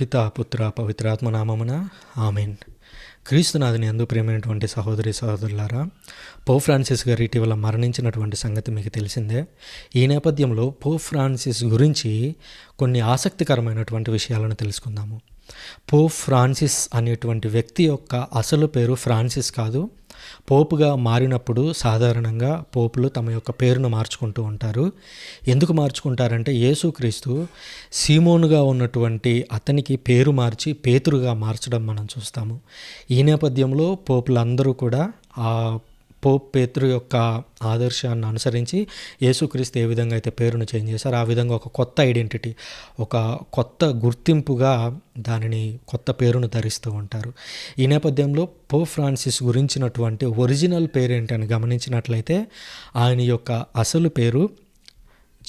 పితా పుత్ర పవిత్రాత్మ నామమున ఆమెన్. క్రీస్తునాథుని అందు ప్రేమైనటువంటి సహోదరి సహోదరులారా పో ఫ్రాన్సిస్ గారు ఇటీవల మరణించినటువంటి సంగతి మీకు తెలిసిందే. ఈ నేపథ్యంలో పో ఫ్రాన్సిస్ గురించి కొన్ని ఆసక్తికరమైనటువంటి విషయాలను తెలుసుకుందాము. పో ఫ్రాన్సిస్ అనేటువంటి వ్యక్తి యొక్క అసలు పేరు ఫ్రాన్సిస్ కాదు. పోపుగా మారినప్పుడు సాధారణంగా పోపులు తమ యొక్క పేరును మార్చుకుంటూ ఉంటారు. ఎందుకు మార్చుకుంటారంటే యేసుక్రీస్తు సీమోనుగా ఉన్నటువంటి అతనికి పేరు మార్చి పేతురుగా మార్చడం మనం చూస్తాము. ఈ నేపథ్యంలో పోపులందరూ కూడా ఆ పోప్ పేతురు యొక్క ఆదర్శాన్ని అనుసరించి యేసుక్రీస్తు ఏ విధంగా అయితే పేరును చేంజ్ చేశారో ఆ విధంగా ఒక కొత్త ఐడెంటిటీ ఒక కొత్త గుర్తింపుగా దానిని కొత్త పేరును ధరిస్తూ ఉంటారు. ఈ నేపథ్యంలో పోప్ ఫ్రాన్సిస్ గురించినటువంటి ఒరిజినల్ పేరేంటని గమనించినట్లయితే ఆయన యొక్క అసలు పేరు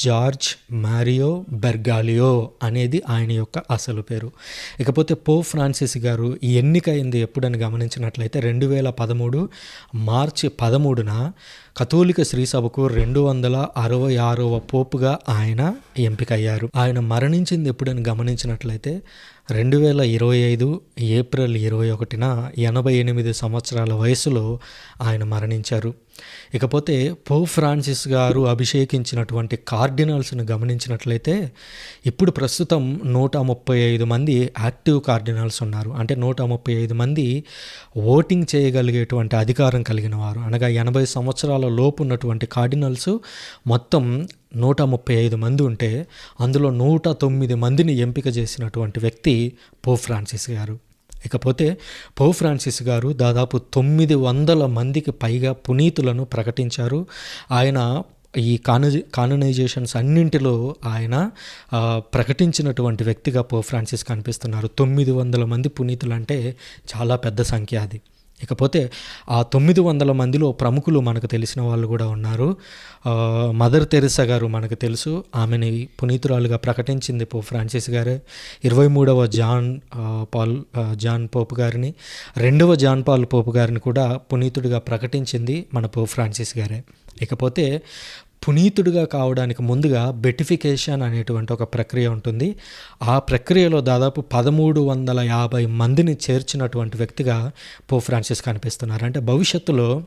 జార్జ్ మారియో బెర్గాలియో అనేది ఆయన యొక్క అసలు పేరు. ఇకపోతే పో ఫ్రాన్సిస్ గారు ఈ ఎన్నిక అయింది ఎప్పుడని గమనించినట్లయితే రెండు వేల పదమూడు మార్చి పదమూడున కథోలిక శ్రీసభకు రెండు వందల అరవై ఆరవ పోపుగా ఆయన ఎంపికయ్యారు. ఆయన మరణించింది ఎప్పుడని గమనించినట్లయితే రెండు వేల ఇరవై ఐదు ఏప్రిల్ ఇరవై ఒకటిన ఎనభై ఎనిమిది సంవత్సరాల వయసులో ఆయన మరణించారు. ఇకపోతే పో ఫ్రాన్సిస్ గారు అభిషేకించినటువంటి కార్డినల్స్ను గమనించినట్లయితే ఇప్పుడు ప్రస్తుతం నూట ముప్పై ఐదు మంది యాక్టివ్ కార్డినల్స్ ఉన్నారు. అంటే నూట ముప్పై ఐదు మంది ఓటింగ్ చేయగలిగేటువంటి అధికారం కలిగిన వారు. అనగా ఎనభై సంవత్సరాల లోపు ఉన్నటువంటి కార్డినల్స్ మొత్తం నూట ముప్పై ఐదు మంది ఉంటే అందులో నూట తొమ్మిది మందిని ఎంపిక చేసినటువంటి వ్యక్తి పో ఫ్రాన్సిస్ గారు. ఇకపోతే పౌ ఫ్రాన్సిస్ గారు దాదాపు తొమ్మిది వందల మందికి పైగా పునీతులను ప్రకటించారు. ఆయన ఈ కాన కాననైజేషన్స్ అన్నింటిలో ఆయన ప్రకటించినటువంటి వ్యక్తిగా పో ఫ్రాన్సిస్ కనిపిస్తున్నారు. తొమ్మిది వందల మంది పునీతులు అంటే చాలా పెద్ద సంఖ్య అది. ఇకపోతే ఆ తొమ్మిది వందల మందిలో ప్రముఖులు మనకు తెలిసిన వాళ్ళు కూడా ఉన్నారు. మదర్ తెరిసా గారు మనకు తెలుసు. ఆమెని పునీతురాలుగా ప్రకటించింది పో ఫ్రాన్సిస్ గారే. ఇరవై మూడవ జాన్ పాల్ జాన్ పోపు గారిని రెండవ జాన్ పాల్ పోపు గారిని కూడా పునీతుడిగా ప్రకటించింది మన పో ఫ్రాన్సిస్ గారే. ఇకపోతే పునీతుడిగా కావడానికి ముందుగా బెటిఫికేషన్ అనేటువంటి ఒక ప్రక్రియ ఉంటుంది. ఆ ప్రక్రియలో దాదాపు పదమూడు వందల యాభై మందిని చేర్చినటువంటి వ్యక్తిగా పో ఫ్రాన్సిస్ కనిపిస్తున్నారు. అంటే భవిష్యత్తులో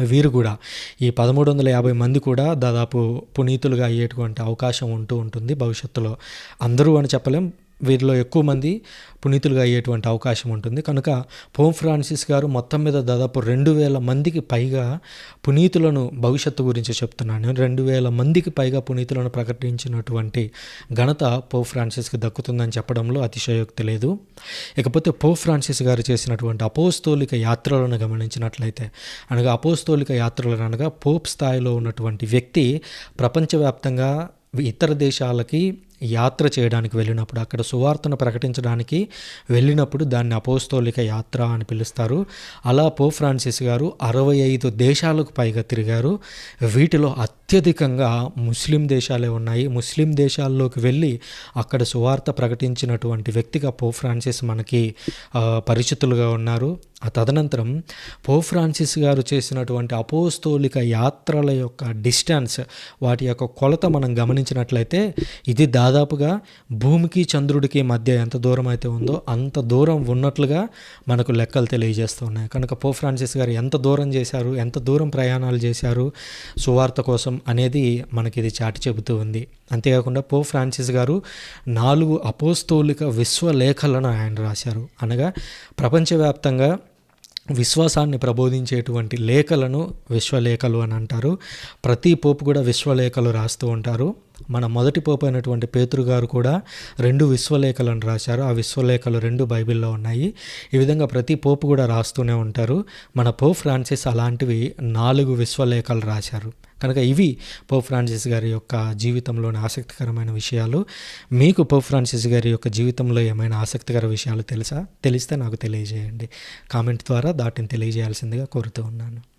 వీరు కూడా ఈ పదమూడు వందల యాభై మంది కూడా దాదాపు పునీతులుగా అయ్యేటువంటి అవకాశం ఉంటూ ఉంటుంది భవిష్యత్తులో. అందరూ అని చెప్పలేం వీరిలో ఎక్కువ మంది పునీతులుగా అయ్యేటువంటి అవకాశం ఉంటుంది. కనుక పోమ్ ఫ్రాన్సిస్ గారు మొత్తం మీద దాదాపు రెండు వేల మందికి పైగా పునీతులను భవిష్యత్తు గురించి చెప్తున్నాను. రెండు వేల మందికి పైగా పునీతులను ప్రకటించినటువంటి ఘనత పో ఫ్రాన్సిస్కి దక్కుతుందని చెప్పడంలో అతిశయోక్తి లేదు. ఇకపోతే పో ఫ్రాన్సిస్ గారు చేసినటువంటి అపోస్తోలిక యాత్రలను గమనించినట్లయితే అనగా అపోస్తోలిక యాత్రలు అనగా పోప్ స్థాయిలో ఉన్నటువంటి వ్యక్తి ప్రపంచవ్యాప్తంగా ఇతర దేశాలకి యాత్ర చేయడానికి వెళ్ళినప్పుడు అక్కడ సువార్తను ప్రకటించడానికి వెళ్ళినప్పుడు దాన్ని అపోస్తోలిక యాత్ర అని పిలుస్తారు. అలా పో ఫ్రాన్సిస్ గారు అరవై ఐదు దేశాలకు పైగా తిరిగారు. వీటిలో అత్యధికంగా ముస్లిం దేశాలే ఉన్నాయి. ముస్లిం దేశాల్లోకి వెళ్ళి అక్కడ సువార్త ప్రకటించినటువంటి వ్యక్తిగా పో ఫ్రాన్సిస్ మనకి పరిచితులుగా ఉన్నారు. ఆ తదనంతరం పో ఫ్రాన్సిస్ గారు చేసినటువంటి అపోస్తోలిక యాత్రల యొక్క డిస్టెన్స్ వాటి యొక్క కొలత మనం గమనించినట్లయితే ఇది దాదాపుగా భూమికి చంద్రుడికి మధ్య ఎంత దూరం అయితే ఉందో అంత దూరం ఉన్నట్లుగా మనకు లెక్కలు తెలియజేస్తున్నాయి. కనుక పో ఫ్రాన్సిస్ గారు ఎంత దూరం చేశారు? ఎంత దూరం ప్రయాణాలు చేశారు? సువార్త కోసం అనేది మనకి ఇది చాటి చెబుతూ ఉంది. అంతేకాకుండా పో ఫ్రాన్సిస్ గారు నాలుగు అపోస్తోలిక విశ్వలేఖలను ఆయన రాశారు. అనగా ప్రపంచవ్యాప్తంగా విశ్వాసాన్ని ప్రబోధించేటువంటి లేఖలను విశ్వలేఖలు అని అంటారు. ప్రతి పోపు కూడా విశ్వలేఖలు రాస్తూ ఉంటారు. మన మొదటి పోపు అయినటువంటి పేతురు గారు కూడా రెండు విశ్వలేఖలను రాశారు. ఆ విశ్వలేఖలు రెండు బైబిల్లో ఉన్నాయి. ఈ విధంగా ప్రతి పోపు కూడా రాస్తూనే ఉంటారు. మన పో ఫ్రాన్సిస్ అలాంటివి నాలుగు విశ్వలేఖలు రాశారు. కనుక ఇవి పో ఫ్రాన్సిస్ గారి యొక్క జీవితంలోని ఆసక్తికరమైన విషయాలు. మీకు పో ఫ్రాన్సిస్ గారి యొక్క జీవితంలో ఏమైనా ఆసక్తికర విషయాలు తెలుసా? తెలిస్తే నాకు తెలియజేయండి. కామెంట్ ద్వారా దాటిని తెలియజేయాల్సిందిగా కోరుతూ ఉన్నాను.